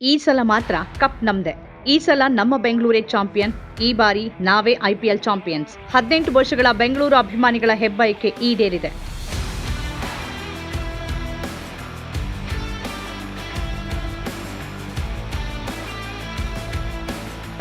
ಈ ಸಲ ಮಾತ್ರ ಕಪ್ ನಮ್ದೆ. ಈ ಸಲ ನಮ್ಮ ಬೆಂಗಳೂರೇ ಚಾಂಪಿಯನ್, ಈ ಬಾರಿ ನಾವೇ ಐಪಿಎಲ್ ಚಾಂಪಿಯನ್ಸ್. ಹದಿನೆಂಟು ವರ್ಷಗಳ ಬೆಂಗಳೂರು ಅಭಿಮಾನಿಗಳ ಹೆಬ್ಬಯಕೆ ಈಡೇರಿದೆ.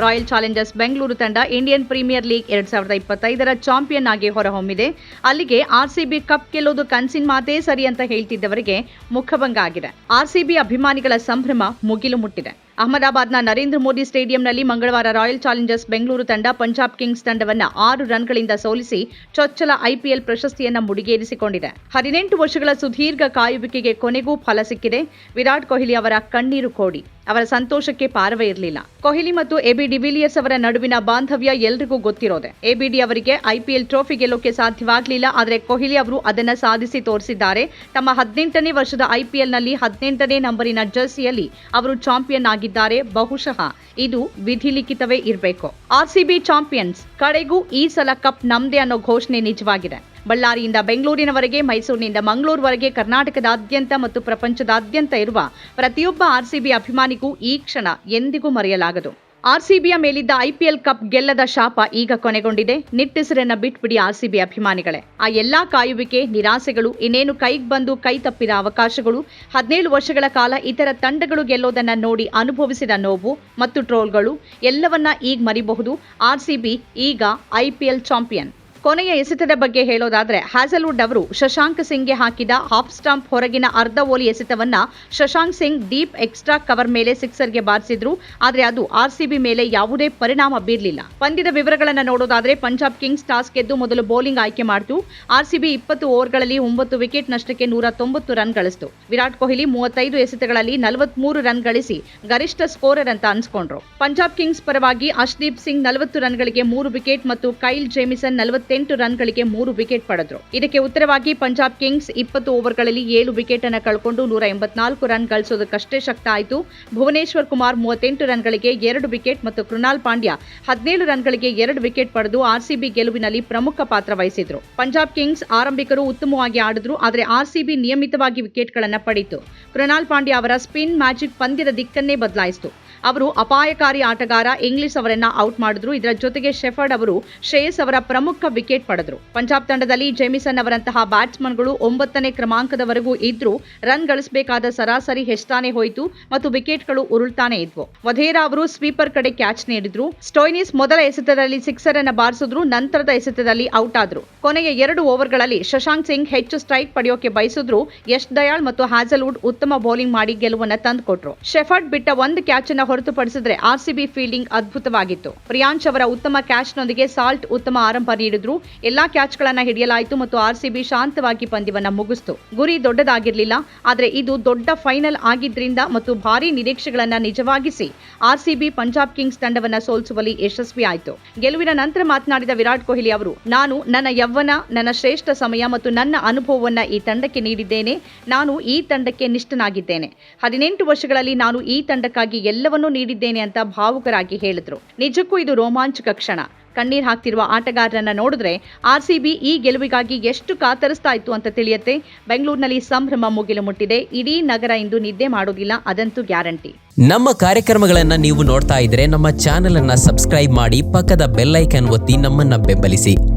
ರಾಯಲ್ ಚಾಲೆಂಜರ್ಸ್ ಬೆಂಗಳೂರು ತಂಡ ಇಂಡಿಯನ್ ಪ್ರೀಮಿಯರ್ ಲೀಗ್ ಎರಡ್ ಸಾವಿರದ ಇಪ್ಪತ್ತೈದರ ಚಾಂಪಿಯನ್ ಆಗಿ ಹೊರಹೊಮ್ಮಿದೆ. ಅಲ್ಲಿಗೆ ಆರ್ಸಿಬಿ ಕಪ್ ಗೆಲ್ಲೋದು ಕನ್ಸಿನ ಮಾತೇ ಸರಿ ಅಂತ ಹೇಳ್ತಿದ್ದವರಿಗೆ ಮುಖಭಂಗ ಆಗಿದೆ. ಆರ್ಸಿಬಿ ಅಭಿಮಾನಿಗಳ ಸಂಭ್ರಮ ಮುಗಿಲು ಮುಟ್ಟಿದೆ. ಅಹಮದಾಬಾದ್ನ ನರೇಂದ್ರ ಮೋದಿ ಸ್ಟೇಡಿಯಂನಲ್ಲಿ ಮಂಗಳವಾರ ರಾಯಲ್ ಚಾಲೆಂಜರ್ಸ್ ಬೆಂಗಳೂರು ತಂಡ ಪಂಜಾಬ್ ಕಿಂಗ್ಸ್ ತಂಡವನ್ನು ಆರು ರನ್ಗಳಿಂದ ಸೋಲಿಸಿ ಚೊಚ್ಚಲ ಐಪಿಎಲ್ ಪ್ರಶಸ್ತಿಯನ್ನು ಮುಡಿಗೇರಿಸಿಕೊಂಡಿದೆ. ಹದಿನೆಂಟು ವರ್ಷಗಳ ಸುದೀರ್ಘ ಕಾಯುವಿಕೆಗೆ ಕೊನೆಗೂ ಫಲ ಸಿಕ್ಕಿದೆ. ವಿರಾಟ್ ಕೊಹ್ಲಿ ಅವರ ಕಣ್ಣೀರು ಕೋಡಿ. ಅವರ ಸಂತೋಷಕ್ಕೆ ಪಾರವೇ ಇರಲಿಲ್ಲ. ಕೊಹ್ಲಿ ಮತ್ತು ಎಬಿ ಡಿವಿಲಿಯರ್ಸ್ ಅವರ ನಡುವಿನ ಬಾಂಧವ್ಯ ಎಲ್ರಿಗೂ ಗೊತ್ತಿರೋದೆ. ಎಬಿಡಿ ಅವರಿಗೆ ಐಪಿಎಲ್ ಟ್ರೋಫಿ ಗೆಲ್ಲೋಕೆ ಸಾಧ್ಯವಾಗಲಿಲ್ಲ, ಆದರೆ ಕೊಹ್ಲಿ ಅವರು ಅದನ್ನ ಸಾಧಿಸಿ ತೋರಿಸಿದ್ದಾರೆ. ತಮ್ಮ ಹದಿನೆಂಟನೇ ವರ್ಷದ ಐಪಿಎಲ್ನಲ್ಲಿ ಹದಿನೆಂಟನೇ ನಂಬರಿನ ಜರ್ಸಿಯಲ್ಲಿ ಅವರು ಚಾಂಪಿಯನ್ ಆಗಿದ್ದಾರೆ. ಬಹುಶಃ ಇದು ವಿಧಿಲಿಖಿತವೇ ಇರಬೇಕು. ಆರ್ಸಿಬಿ ಚಾಂಪಿಯನ್ಸ್, ಕಡೆಗೂ ಈ ಸಲ ಕಪ್ ನಮ್ದೇ ಅನ್ನೋ ಘೋಷಣೆ ನಿಜವಾಗಿದೆ. ಬಳ್ಳಾರಿಯಿಂದ ಬೆಂಗಳೂರಿನವರೆಗೆ, ಮೈಸೂರಿನಿಂದ ಮಂಗಳೂರುವರೆಗೆ ಕರ್ನಾಟಕದಾದ್ಯಂತ ಮತ್ತು ಪ್ರಪಂಚದಾದ್ಯಂತ ಇರುವ ಪ್ರತಿಯೊಬ್ಬ ಆರ್ಸಿಬಿ ಅಭಿಮಾನಿಗೂ ಈ ಕ್ಷಣ ಎಂದಿಗೂ ಮರೆಯಲಾಗದು. ಆರ್ಸಿಬಿಯ ಮೇಲಿದ್ದ ಐಪಿಎಲ್ ಕಪ್ ಗೆಲ್ಲದ ಶಾಪ ಈಗ ಕೊನೆಗೊಂಡಿದೆ. ನಿಟ್ಟುಸಿರನ್ನ ಬಿಟ್ಬಿಡಿ ಆರ್ಸಿಬಿ ಅಭಿಮಾನಿಗಳೇ. ಆ ಎಲ್ಲಾ ಕಾಯುವಿಕೆ, ನಿರಾಸೆಗಳು, ಇನ್ನೇನು ಕೈಗೆ ಬಂದು ಕೈ ತಪ್ಪಿದ ಅವಕಾಶಗಳು, ಹದಿನೇಳು ವರ್ಷಗಳ ಕಾಲ ಇತರ ತಂಡಗಳು ಗೆಲ್ಲೋದನ್ನ ನೋಡಿ ಅನುಭವಿಸಿದ ನೋವು ಮತ್ತು ಟ್ರೋಲ್ಗಳು ಎಲ್ಲವನ್ನ ಈಗ ಮರಿಬಹುದು. ಆರ್ಸಿಬಿ ಈಗ ಐಪಿಎಲ್ ಚಾಂಪಿಯನ್. ಕೊನೆಯ ಎಸೆತದ ಬಗ್ಗೆ ಹೇಳೋದಾದ್ರೆ ಹ್ಯಾಸಲ್ವುಡ್ ಅವರು ಶಶಾಂಕ್ ಸಿಂಗ್ಗೆ ಹಾಕಿದ ಹಾಫ್ ಸ್ಟಾಂಪ್ ಹೊರಗಿನ ಅರ್ಧ ಓಲಿ ಎಸೆತವನ್ನ Shashank Singh deep extra cover ಮೇಲೆ ಸಿಕ್ಸರ್ಗೆ ಬಾರಿಸಿದ್ರು. ಆದರೆ ಅದು ಆರ್ಸಿಬಿ ಮೇಲೆ ಯಾವುದೇ ಪರಿಣಾಮ ಬೀರಲಿಲ್ಲ. ಪಂದ್ಯದ ವಿವರಗಳನ್ನು ನೋಡೋದಾದ್ರೆ ಪಂಜಾಬ್ ಕಿಂಗ್ಸ್ ಟಾಸ್ ಗೆದ್ದು ಮೊದಲು ಬೌಲಿಂಗ್ ಆಯ್ಕೆ ಮಾಡಿತು. ಆರ್ಸಿಬಿ ಇಪ್ಪತ್ತು ಓವರ್ಗಳಲ್ಲಿ ಒಂಬತ್ತು ವಿಕೆಟ್ ನಷ್ಟಕ್ಕೆ ನೂರ ತೊಂಬತ್ತು ರನ್ ಗಳಿಸಿತು. ವಿರಾಟ್ ಕೊಹ್ಲಿ ಮೂವತ್ತೈದು ಎಸೆತಗಳಲ್ಲಿ ನಲವತ್ಮೂರು ರನ್ ಗಳಿಸಿ ಗರಿಷ್ಠ ಸ್ಕೋರರ್ ಅಂತ ಅನ್ಸ್ಕೊಂಡ್ರು. ಪಂಜಾಬ್ ಕಿಂಗ್ಸ್ ಪರವಾಗಿ ಅಶ್ದೀಪ್ ಸಿಂಗ್ ನಲವತ್ತು ರನ್ಗಳಿಗೆ ಮೂರು ವಿಕೆಟ್ ಮತ್ತು ಕೈಲ್ ಜೇಮಿಸನ್ ನಲವತ್ತೆಂಟು ರನ್ಗಳಿಗೆ ಮೂರು ವಿಕೆಟ್ ಪಡೆದ್ರು. ಇದಕ್ಕೆ ಉತ್ತರವಾಗಿ ಪಂಜಾಬ್ ಕಿಂಗ್ಸ್ ಇಪ್ಪತ್ತು ಓವರ್ಗಳಲ್ಲಿ ಏಳು ವಿಕೆಟ್ ಅನ್ನು ಕಳ್ಕೊಂಡು ನೂರ ಎಂಬತ್ನಾಲ್ಕು ರನ್ ಗಳಿಸೋದಕ್ಕಷ್ಟೇ ಶಕ್ತ ಆಯಿತು ಭುವನೇಶ್ವರ್ ಕುಮಾರ್ ಮೂವತ್ತೆಂಟು ರನ್ಗಳಿಗೆ ಎರಡು ವಿಕೆಟ್ ಮತ್ತು ಕೃಣಾಲ್ ಪಾಂಡ್ಯ ಹದಿನೇಳು ರನ್ಗಳಿಗೆ ಎರಡು ವಿಕೆಟ್ ಪಡೆದು ಆರ್ಸಿಬಿ ಗೆಲುವಿನಲ್ಲಿ ಪ್ರಮುಖ ಪಾತ್ರ ವಹಿಸಿದ್ರು. ಪಂಜಾಬ್ ಕಿಂಗ್ಸ್ ಆರಂಭಿಕರು ಉತ್ತಮವಾಗಿ ಆಡಿದ್ರು, ಆದರೆ ಆರ್ಸಿಬಿ ನಿಯಮಿತವಾಗಿ ವಿಕೆಟ್ಗಳನ್ನು ಪಡೆಯಿತು ಕೃಣಾಲ್ ಪಾಂಡ್ಯ ಅವರ ಸ್ಪಿನ್ ಮ್ಯಾಜಿಕ್ ಪಂದ್ಯದ ದಿಕ್ಕನ್ನೇ ಬದಲಾಯಿಸಿತು. ಅವರು ಅಪಾಯಕಾರಿ ಆಟಗಾರ ಇಂಗ್ಲಿಷ್ ಅವರನ್ನ ಔಟ್ ಮಾಡಿದ್ರು. ಇದರ ಜೊತೆಗೆ ಶೆಫರ್ಡ್ ಅವರು ಶ್ರೇಯಸ್ ಅವರ ಪ್ರಮುಖ ವಿಕೆಟ್ ಪಡೆದ್ರು. ಪಂಜಾಬ್ ತಂಡದಲ್ಲಿ ಜೇಮಿಸನ್ ಅವರಂತಹ ಬ್ಯಾಟ್ಸ್ಮನ್ಗಳು ಒಂಬತ್ತನೇ ಕ್ರಮಾಂಕದವರೆಗೂ ಇದ್ರೂ ರನ್ ಗಳಿಸಬೇಕಾದ ಸರಾಸರಿ ಹೆಚ್ಚಾನೇ ಹೋಯಿತು ಮತ್ತು ವಿಕೆಟ್ಗಳು ಉರುಳ್ತಾನೆ ಇದ್ವು. ವಧೇರಾ ಅವರು ಸ್ವೀಪರ್ ಕಡೆ ಕ್ಯಾಚ್ ನೀಡಿದ್ರು. ಸ್ಟೋಯ್ನಿಸ್ ಮೊದಲ ಎಸೆತದಲ್ಲಿ ಸಿಕ್ಸರ್ ಅನ್ನ ಬಾರಿಸಿದ್ರು, ನಂತರದ ಎಸೆತದಲ್ಲಿ ಔಟ್ ಆದ್ರು. ಕೊನೆಯ ಎರಡು ಓವರ್ಗಳಲ್ಲಿ ಶಶಾಂಕ್ ಸಿಂಗ್ ಹೆಚ್ಚು ಸ್ಟ್ರೈಕ್ ಪಡೆಯೋಕೆ ಬಯಸಿದ್ರು. ಯಶ್ ದಯಾಳ್ ಮತ್ತು ಹ್ಯಾಸಲ್ವುಡ್ ಉತ್ತಮ ಬೌಲಿಂಗ್ ಮಾಡಿ ಗೆಲುವನ್ನ ತಂದುಕೊಟ್ರು. ಶೆಫರ್ಡ್ ಬಿಟ್ಟ ಒಂದು ಕ್ಯಾಚ್ ಅನ್ನ ಹೊರತುಪಡಿಸಿದ್ರೆ ಆರ್ಸಿಬಿ ಫೀಲ್ಡಿಂಗ್ ಅದ್ಭುತವಾಗಿತ್ತು. ಪ್ರಿಯಾಂಶ್ ಅವರ ಉತ್ತಮ ಕ್ಯಾಚ್ನೊಂದಿಗೆ ಸಾಲ್ಟ್ ಉತ್ತಮ ಆರಂಭ ನೀಡಿದ್ರು. ಎಲ್ಲಾ ಕ್ಯಾಚ್ಗಳನ್ನ ಹಿಡಿಯಲಾಯಿತು ಮತ್ತು ಆರ್ಸಿಬಿ ಶಾಂತವಾಗಿ ಪಂದ್ಯವನ್ನ ಮುಗಿಸ್ತು. ಗುರಿ ದೊಡ್ಡದಾಗಿರಲಿಲ್ಲ, ಆದರೆ ಇದು ದೊಡ್ಡ ಫೈನಲ್ ಆಗಿದ್ರಿಂದ ಮತ್ತು ಭಾರಿ ನಿರೀಕ್ಷೆಗಳನ್ನ ನಿಜವಾಗಿಸಿ ಆರ್ಸಿಬಿ ಪಂಜಾಬ್ ಕಿಂಗ್ಸ್ ತಂಡವನ್ನ ಸೋಲಿಸುವಲ್ಲಿ ಯಶಸ್ವಿ ಆಯಿತು. ಗೆಲುವಿನ ನಂತರ ಮಾತನಾಡಿದ ವಿರಾಟ್ ಕೊಹ್ಲಿ ಅವರು, ನಾನು ನನ್ನ ಯೌವನ ನನ್ನ ಶ್ರೇಷ್ಠ ಸಮಯ ಮತ್ತು ನನ್ನ ಅನುಭವವನ್ನ ಈ ತಂಡಕ್ಕೆ ನೀಡಿದ್ದೇನೆ. ನಾನು ಈ ತಂಡಕ್ಕೆ ನಿಷ್ಠನಾಗಿದ್ದೇನೆ. ಹದಿನೆಂಟು ವರ್ಷಗಳಲ್ಲಿ ನಾನು ಈ ತಂಡಕ್ಕಾಗಿ ಎಲ್ಲವನ್ನೂ ನೀಡಿದ್ದೇನೆ ಅಂತ ಭಾವುಕರಾಗಿ ಹೇಳಿದ್ರು. ನಿಜಕ್ಕೂ ಇದು ರೋಮಾಂಚಕ ಕ್ಷಣ. ಕಣ್ಣೀರ್ ಹಾಕ್ತಿರುವ ಆಟಗಾರರನ್ನ ನೋಡಿದ್ರೆ ಆರ್ಸಿಬಿ ಈ ಗೆಲುವಿಗಾಗಿ ಎಷ್ಟು ಕಾತರಿಸ್ತಾ ಇತ್ತು ಅಂತ ತಿಳಿಯುತ್ತೆ. ಬೆಂಗಳೂರಿನಲ್ಲಿ ಸಂಭ್ರಮ ಮುಗಿಲು ಮುಟ್ಟಿದೆ. ಇಡೀ ನಗರ ಇಂದು ನಿದ್ದೆ ಮಾಡೋದಿಲ್ಲ, ಅದಂತೂ ಗ್ಯಾರಂಟಿ. ನಮ್ಮ ಕಾರ್ಯಕ್ರಮಗಳನ್ನ ನೀವು ನೋಡ್ತಾ ಇದ್ರೆ ನಮ್ಮ ಚಾನೆಲ್ ಅನ್ನ ಸಬ್ಸ್ಕ್ರೈಬ್ ಮಾಡಿ ಪಕ್ಕದ ಬೆಲ್ ಒತ್ತಿ ನಮ್ಮನ್ನ ಬೆಂಬಲಿಸಿ.